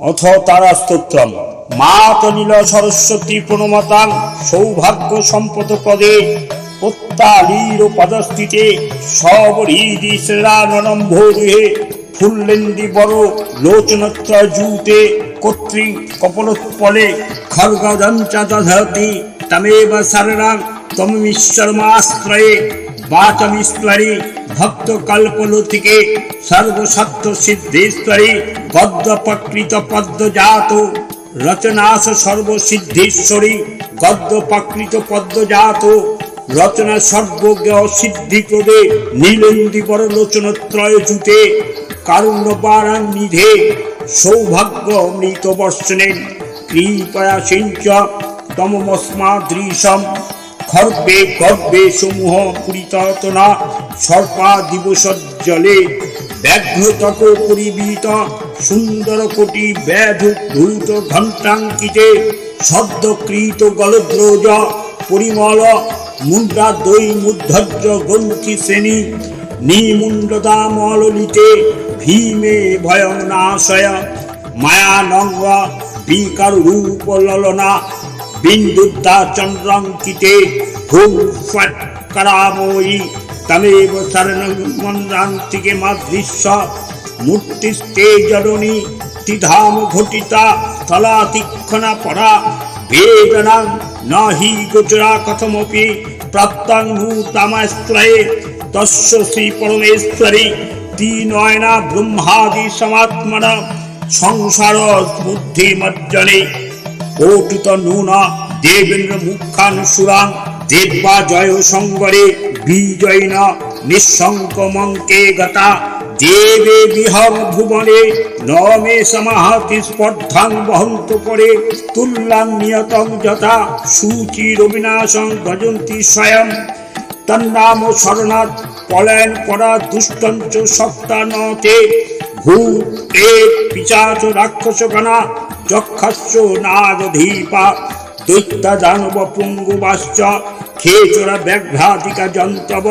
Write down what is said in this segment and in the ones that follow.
অথ তারা স্তোত্রম। মাত নীল সরস্বতী প্রণমতাং সৌভাগ্য সম্পদ পদে প্রত্যালীর পদস্থিতে সবরীদি শ্রেণাননম ভোরে ফুল্লেন্দি বড় লোচনত্র জুতে কর্তৃ কপলোৎপলে খর্গদঞ্চ দধতি তমেব শরণাং তমিশ্বরমাশ্রয়ে বাচমিশ্বরী ভক্ত কল্পলতিকে সর্বসত্য সিদ্ধেশ্বরী গদ্য প্রকৃত পদ্ম জাত রচনাস সর্বসিদ্ধেশ্বরী পদ্ম জাত রচনা সর্বজ্ঞ সিদ্ধি প্রদে নীলন্দি বরলোচন ত্রয় জুতে বারাং নিধে সৌভাগ্য অমৃত বর্ষণেন কৃপয়া সিঞ্চ তমমস্মাদৃশম খর্বে গর্বে সমূহ পুরিতনা সর্পা দিবসজ্জলে ব্যাঘ্রতক পরিবীত সুন্দর কোটি ব্যাধ ধূত ঘণ্টাঙ্কিতে সদ্যকৃত গলদ্রোজ পরিমল মুন্ডা দৈ মুদ্ধর্য গ্রন্থি শ্রেণি নিমুণ্ডদামলিতে ভীমে ভয়ং নাশয় মায়ানঙ্গ বিকার রূপ ললনা বিন্দুদ্দা চন্দ্রাঙ্কিতে হুম করাময়ী, তমেব শরণমন্দান্তিকে মাদৃশ্য মূর্তিস্তে জননী তিধাম ঘটিতা, স্থলাতিক্ষণা পরা বেদনা নাহি গোচরা কথমপি প্রাপ্তাং ভূতামাশ্রয়ে তস্য শ্রী পরমেশ্বরী ব্রহ্মাদি সমাত্মনা সংসার কৌটুত নূন দেবেন্দ্র মুখান সুরাং দেব্বা জয় সঙ্গরে বিজয়ন নিঃশঙ্ক মঙ্কে গতা দেবে বিহব ভুবনে নমে সমাহতি স্পর্ধাং বহন্ত করে তুল্যাং নিয়তং যথা সূচির অবিনাশং ভজন্তি স্বয়ং তন্নাম শরণাৎ পলায়ন করা দুষ্টঞ্চ সপ্তানতে ভূত প্রেত পিচাচ রাক্ষসগণা যক্ষস্য নাগধীপা দৈত্য দানব পুঙ্গুবাশ্চ খেচরা ব্যাঘ্রাতিকা জন্তব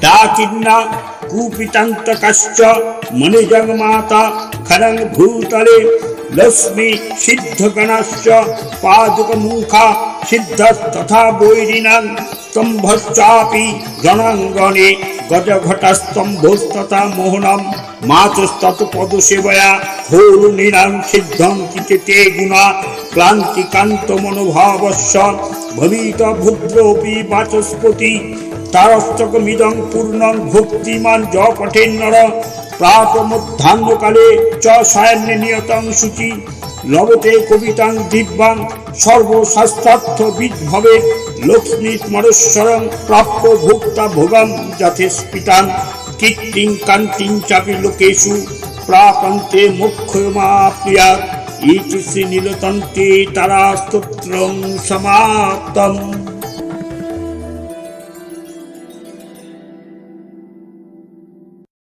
ডাকিন্না কুপিতান্তকাশ্চ মণিজং মাতা খরং ভূতলে, লক্ষ্মী সিদ্ধগণাশ্চ পাদুকমুখা সিদ্ধস্তথা বৈরিণাং, স্তম্ভশ্চাপি গজঘটাস্তম্ভস্তথা মোহনম মাতস্তত পদসেবয়া ঘোরুণীনাং সিদ্ধং কিচেতে গুণা ক্লান্তি কান্ত মনোভাবস্য ভবিত ভুদ্রপি বাচস্পতি তারস্তকমিদং পূর্ণং ভক্তিমান য পঠেন্নর প্রাতমধ্যাহ্নকালে চ সায়ান্নে নিয়তং শুচি লবতে কবিতাং দিব্যাং সর্বশাস্ত্রার্থ বিদ্ভবে লক্ষ্মী স্মরস্বরং প্রাপ্য ভোক্তা ভোগম যথেষ্পিতাং, কীর্তিং কান্তিং চাপি লোকেষু প্রাপন্তে মুখ্যমাপ্রিয়া। ইতি শ্রী নীলতন্তে তারা স্তোত্রং সমাপ্তম।